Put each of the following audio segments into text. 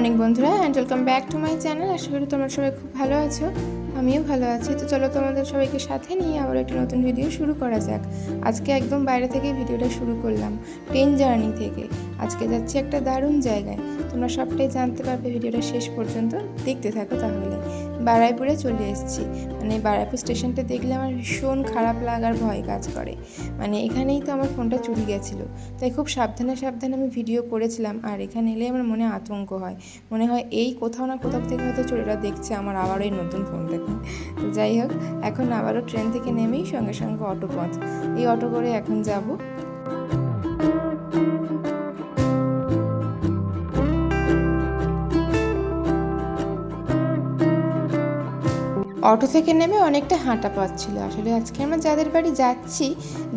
Morning, বন্ধুরা and welcome back to my channel আশা করি তোমরা সবাই খুব ভালো আছো। আমিও ভালো আছি। তো চলো তোমাদের সবাইকে সাথে নিয়ে আবার একটা নতুন ভিডিও শুরু করা যাক। আজকে একদম বাইরে থেকে ভিডিওটা শুরু করলাম ট্রেন জার্নি থেকে। আজকে যাচ্ছি একটা দারুণ জায়গায়। তোমরা সবটাই জানতে পারবে ভিডিওটা শেষ পর্যন্ত। দেখতে থাকো তাহলে। বারাইপুরে চলে এসেছি। মানে বারাইপুর স্টেশনটা দেখলে আমার ভীষণ খারাপ লাগার ভয় কাজ করে। মানে এখানেই তো আমার ফোনটা চুরি গেছিল। তাই খুব সাবধানে সাবধানে আমি ভিডিও করেছিলাম, আর এখানে এলে আমার মনে আতঙ্ক হয়। মনে হয় এই কোথাও না কোথাও থেকে হয়তো চোরেরা দেখছে আমার আবারও এই নতুন ফোনটাকে তো যাই হোক, এখন আবারও ট্রেন থেকে নেমেই সঙ্গে সঙ্গে অটো পথ এই অটো করে এখন যাব। অটো থেকে নেমে অনেকটা হাঁটা পথ ছিল। আসলে আজকে আমরা যাদের বাড়ি যাচ্ছি,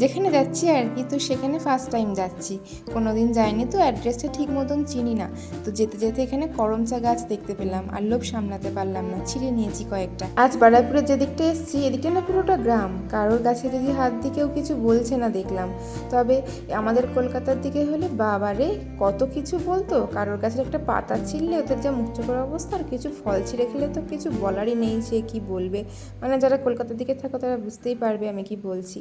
যেখানে যাচ্ছি আর কি, তো সেখানে ফার্স্ট টাইম যাচ্ছি। কোনো দিন যাইনি তো অ্যাড্রেসটা ঠিক মতন চিনি না। তো যেতে যেতে এখানে করমচা গাছ দেখতে পেলাম আর লোভ সামলাতে পারলাম না, ছিঁড়ে নিয়েছি কয়েকটা। আজ বারাইপুরের যেদিকটা এসেছি, এদিকটা না পুরোটা গ্রাম। কারোর গাছে যদি হাত দিয়ে কেউ কিছু বলছে না দেখলাম। তবে আমাদের কলকাতার দিকে হলে বাবারে কত কিছু বলতো? কারোর গাছের একটা পাতা ছিঁড়লে ওদের যা চোখের অবস্থা আর কিছু ফল ছিঁড়ে খেলে তো কিছু বলারই নেই সে কি বলবে। মানে যারা কলকাতার দিকে থাকো তারা বুঝতেই পারবে আমি কি বলছি।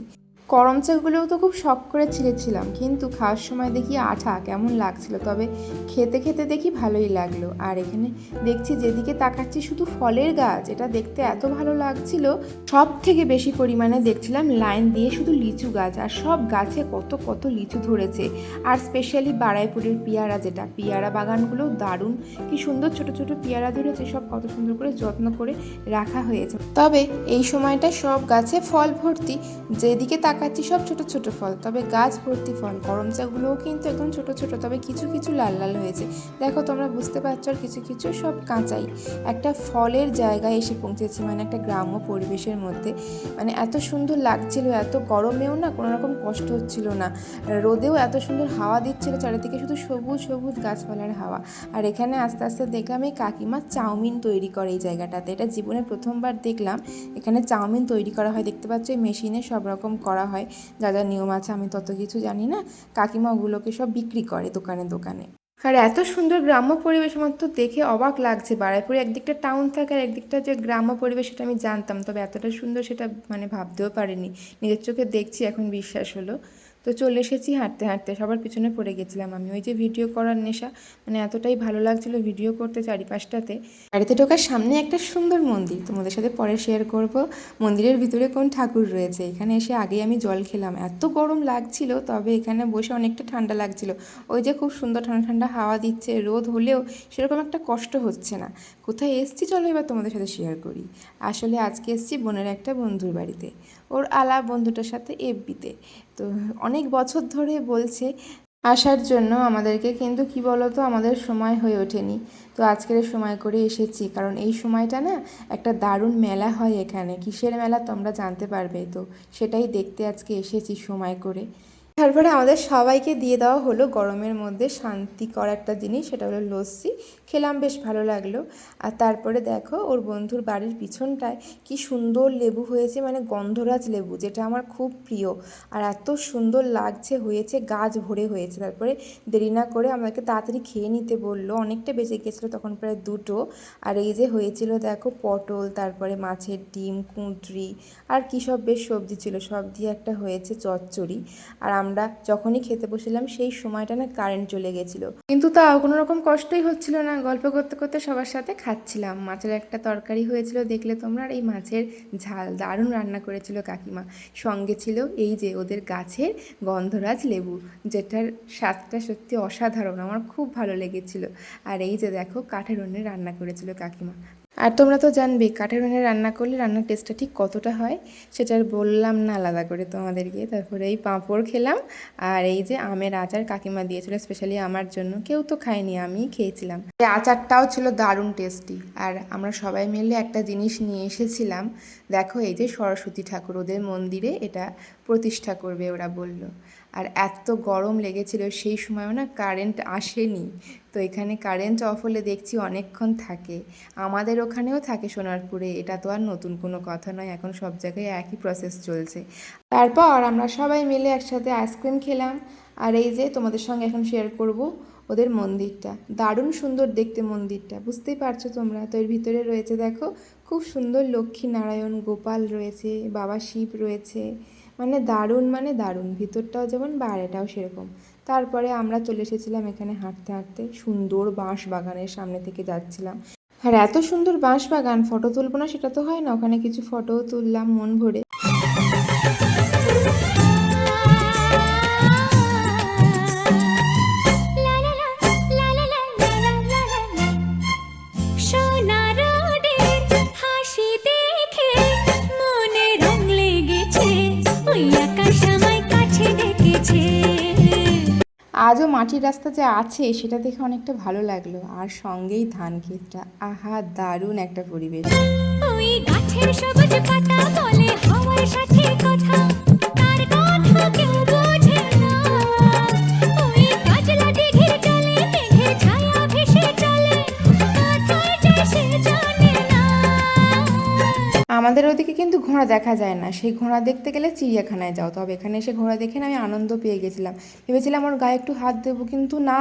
করমচাগুলোও তো খুব শখ করে ছিঁড়েছিলাম। কিন্তু খাওয়ার সময় দেখি আঠা, কেমন লাগছিল। তবে খেতে খেতে দেখি ভালোই লাগল। আর এখানে দেখছি যেদিকে তাকাচ্ছি শুধু ফলের গাছ। এটা দেখতে এত ভালো লাগছিল সব থেকে বেশি পরিমাণে দেখছিলাম লাইন দিয়ে শুধু লিচু গাছ। আর সব গাছে কত কত লিচু ধরেছে। আর স্পেশালি বারাইপুরের পিয়ারা যেটা, পিয়ারা বাগানগুলো দারুণ। কি সুন্দর ছোট ছোট পিয়ারা ধরেছে, সব কত সুন্দর করে যত্ন করে রাখা হয়েছে। তবে এই সময়টা সব গাছে ফল ভর্তি। যেদিকে তাকাচ্ছি সব ছোট ছোট ফল, তবে গাছ ভর্তি ফল। করমচাগুলোও কিন্তু একদম ছোট ছোট, তবে কিছু কিছু লাল লাল হয়েছে। দেখো, তোমরা বুঝতে পারছ আর কিছু কিছু সব কাঁচাই। একটা ফলের জায়গায় এসে পৌঁছেছি মানে একটা গ্রাম্য পরিবেশের মধ্যে। মানে এত সুন্দর লাগছিল, এত গরমেও না কোনো রকম কষ্ট হচ্ছিল না। রোদেও এত সুন্দর হাওয়া দিচ্ছিল, চারিদিকে শুধু সবুজ সবুজ গাছপালার হাওয়া। আর এখানে আস্তে আস্তে দেখলাম এই কাকিমা চাউমিন তৈরি করে এই জায়গাটাতে। এটা জীবনে প্রথমবার দেখলাম, এখানে চাউমিন তৈরি করা হয়। দেখতে পাচ্ছ এই মেশিনে সব রকম করা হয়। যা যা নিয়ম আছে, আমি তত কিছু জানি না। কাকিমা ওগুলোকে সব বিক্রি করে দোকানে দোকানে। আর এত সুন্দর গ্রাম্য পরিবেশ আমার তো দেখে অবাক লাগছে। বারাইপুরে একদিকটা টাউন থাকে আর একদিকটা যে গ্রাম্য পরিবেশ সেটা আমি জানতাম। তবে এতটা সুন্দর সেটা মানে ভাবতেও পারিনি। নিজের চোখে দেখছি, এখন বিশ্বাস হলো। তো চলে এসেছি হাঁটতে হাঁটতে। সবার পিছনে পড়ে গেছিলাম আমি। ওই যে ভিডিও করার নেশা মানে এতটাই ভালো লাগছিল ভিডিও করতে চারিপাশটাতে। বাড়িতে ঢোকার সামনে একটা সুন্দর মন্দির। তোমাদের সাথে পরে শেয়ার করব। মন্দিরের ভিতরে কোন ঠাকুর রয়েছে? এখানে এসে আগেই আমি জল খেলাম। এত গরম লাগছিল, তবে এখানে বসে অনেকটা ঠান্ডা লাগছিল। ওই যে খুব সুন্দর ঠান্ডা ঠান্ডা হাওয়া দিচ্ছে, রোদ হলেও সেরকম একটা কষ্ট হচ্ছে না। কোথায় এসছি চলো এবার তোমাদের সাথে শেয়ার করি। আসলে আজকে এসছি বোনের একটা বন্ধুর বাড়িতে। ওর আলা বন্ধুটার সাথে এফবিতে। তো অনেক বছর ধরে বলছে, আসার জন্য আমাদেরকে, কিন্তু কি বলতো, আমাদের সময় হয়ে ওঠেনি। তো আজকের সময় করে এসেছি, কারণ এই সময়টা না একটা দারুণ মেলা হয় এখানে। কিসের মেলা তোমরা জানতে পারবে। তো সেটাই দেখতে আজকে এসেছি সময় করে। তারপরে আমাদের সবাইকে দিয়ে দেওয়া হলো গরমের মধ্যে শান্তিকর একটা জিনিস, সেটা হলো লস্যি। খেলাম, বেশ ভালো লাগল। আর তারপরে দেখো, ওর বন্ধুর বাড়ির পিছনটায় কি সুন্দর লেবু হয়েছে মানে গন্ধরাজ লেবু, যেটা আমার খুব প্রিয়। আর এত সুন্দর লাগছে, হয়েছে, গাছ ভরে হয়েছে। তারপরে দেরি না করে আমাকে তাড়াতাড়ি খেয়ে নিতে বলল। অনেকটা বেঁচে গেছিল তখন প্রায় দুটো। আর এই যে হয়েছিল, দেখো, পটল, তারপরে মাছের ডিম, কুঁদরি, আর কী সব বেশ সবজি ছিল। সব দিয়ে একটা হয়েছে চচ্চড়ি। আর আমরা যখনই খেতে বসেছিলাম, সেই সময়টা না কারেন্ট চলে গেছিল। কিন্তু তাও কোনো রকম কষ্টই হচ্ছিল না গল্প করতে করতে সবার সাথে খাচ্ছিলাম। মাছের একটা তরকারি হয়েছিল, দেখলে তোমরা? আর এই মাছের ঝাল দারুণ রান্না করেছিল কাকিমা। সঙ্গে ছিল এই যে ওদের গাছের গন্ধরাজ লেবু, যেটার স্বাদটা সত্যি অসাধারণ, আমার খুব ভালো লেগেছিল। আর এই যে দেখো, কাঠের উনুনে রান্না করেছিল কাকিমা। আর তোমরা তো জানবে, কাঠের উনুনে রান্না করলে রান্নার টেস্টটা ঠিক কতটা হয়, সেটা বললাম না আলাদা করে তোমাদেরকে। তারপরে এই পাঁপড় খেলাম, আর এই যে আমের আচার কাকিমা দিয়েছিল স্পেশালি আমার জন্য, কেউ তো খায়নি, আমিই খেয়েছিলাম। এই আচারটাও ছিল দারুণ টেস্টি আর আমরা সবাই মিলে একটা জিনিস নিয়ে এসেছিলাম, দেখো এই যে সরস্বতী ঠাকুর, ওদের মন্দিরে এটা প্রতিষ্ঠা করবে, ওরা বলল। আর এত গরম লেগেছিল, সেই সময়ও না কারেন্ট আসেনি তো এখানে কারেন্ট অফ হলে দেখছি অনেকক্ষণ থাকে। আমাদের ওখানেও থাকে সোনারপুরে, এটা তো আর নতুন কোনো কথা নয়, এখন সব জায়গায় একই প্রসেস চলছে। তারপর আমরা সবাই মিলে একসাথে আইসক্রিম খেলাম, আর এই যে তোমাদের সঙ্গে এখন শেয়ার করব ওদের মন্দিরটা। দারুণ সুন্দর দেখতে মন্দিরটা, বুঝতেই পারছ তোমরা? তো এর ভিতরে রয়েছে দেখো খুব সুন্দর লক্ষ্মী নারায়ণ গোপাল রয়েছে, বাবা শিব রয়েছে মানে দারুণ মানে দারুণ। ভিতরটাও যেমন বাইরেটাও সেরকম। তারপরে আমরা চলে এসেছিলাম এখানে হাঁটতে হাঁটতে, সুন্দর বাঁশ বাগানের সামনে থেকে যাচ্ছিলাম। আর এত সুন্দর বাঁশ বাগান ফটো তুলবো না সেটা তো হয় না, ওখানে কিছু ফটোও তুললাম মন ভরে। আজও মাটির রাস্তা যে আছে সেটা দেখে অনেকটা ভালো লাগল। আর সঙ্গেই ধান ক্ষেতটা। আহা দারুণ একটা পরিবেশ। ওই গাছের সবুজ পাতা বলে হাওয়ার সাথে কথা তার কথা কেউ বোঝে না। ওই কাজলা দিঘির জলে মেঘে ছায়া ভেসে চলে কোথায় যায় সে জানে না। আমাদের ওদিকে কিন্তু ঘোড়া দেখা যায় না। সেই ঘোড়া দেখতে গেলে চিড়িয়াখানায় যাও। তবে এখানে এসে ঘোড়া দেখে না আমি আনন্দ পেয়ে গেছিলাম। ভেবেছিলাম ওর গায়ে একটু হাত দেবো, কিন্তু না।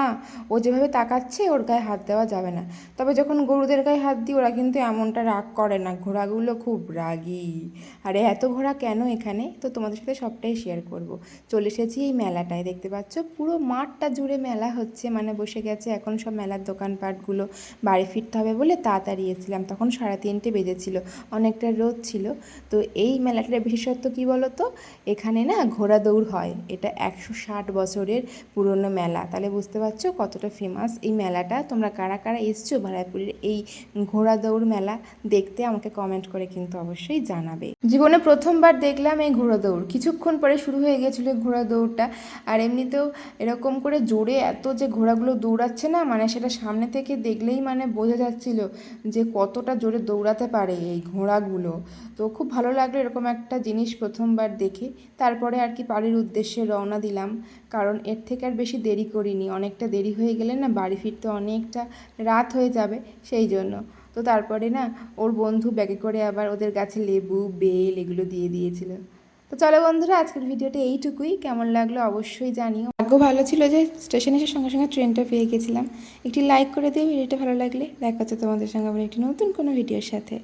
ও যেভাবে তাকাচ্ছে, ওর গায়ে হাত দেওয়া যাবে না। তবে যখন গরুদের গায়ে হাত দিই, ওরা কিন্তু এমনটা রাগ করে না। ঘোড়াগুলো খুব রাগী। আরে, এত ঘোড়া কেন এখানে? তো তোমাদের সাথে সবটাই শেয়ার করব। চলে এসেছি এই মেলাটায়। দেখতে পাচ্ছ, পুরো মাঠটা জুড়ে মেলা হচ্ছে। মানে বসে গেছে এখন সব মেলার দোকানপাটগুলো। বাড়ি ফিরতে হবে বলে তাড়াতাড়ি এসেছিলাম। তখন সাড়ে তিনটে বেজেছিল। অনেকটা রোদ ছিল। তো এই মেলাটার বিশেষত্ব কী বলো তো এখানে না ঘোড়া দৌড় হয়। এটা একশো ষাট বছরের পুরনো মেলা। তাহলে বুঝতে পারছ কতটা ফেমাস এই মেলাটা? তোমরা কারা কারা এসছো ভাড়াপুরের এই ঘোড়া দৌড় মেলা দেখতে আমাকে কমেন্ট করে কিন্তু অবশ্যই জানাবে। জীবনে প্রথমবার দেখলাম এই ঘোড়া দৌড় কিছুক্ষণ পরে শুরু হয়ে গেছিল ঘোড়া দৌড়টা আর এমনিতেও এরকম করে জোরে এত যে ঘোড়াগুলো দৌড়াচ্ছে না মানে সেটা সামনে থেকে দেখলেই মানে বোঝা যাচ্ছিল যে কতটা জোরে দৌড়াতে পারে এই ঘোড়াগুলো। তো খুব ভালো লাগল এরকম একটা জিনিস প্রথমবার দেখে। তারপরে আর কি বাড়ির উদ্দেশ্যে রওনা দিলাম। কারণ এর থেকে আর বেশি দেরি করিনি। অনেকটা দেরি হয়ে গেলে না বাড়ি ফিরতে অনেকটা রাত হয়ে যাবে সেই জন্য। তো তারপরে না ওর বন্ধু ব্যাগে করে আবার ওদের গাছে লেবু, বেল এগুলো দিয়ে দিয়েছিল। তো চলো বন্ধুরা, আজকের ভিডিওটা এইটুকুই। কেমন লাগল অবশ্যই জানিও। ভাগ্য ভালো ছিল যে স্টেশনে এসে সঙ্গে সঙ্গে ট্রেনটা পেয়ে গেছিলাম। একটি লাইক করে দিও, ভিডিওটা ভালো লাগলে দেখা হচ্ছে তোমাদের সঙ্গে আবার একটি নতুন কোনো ভিডিওর সাথে।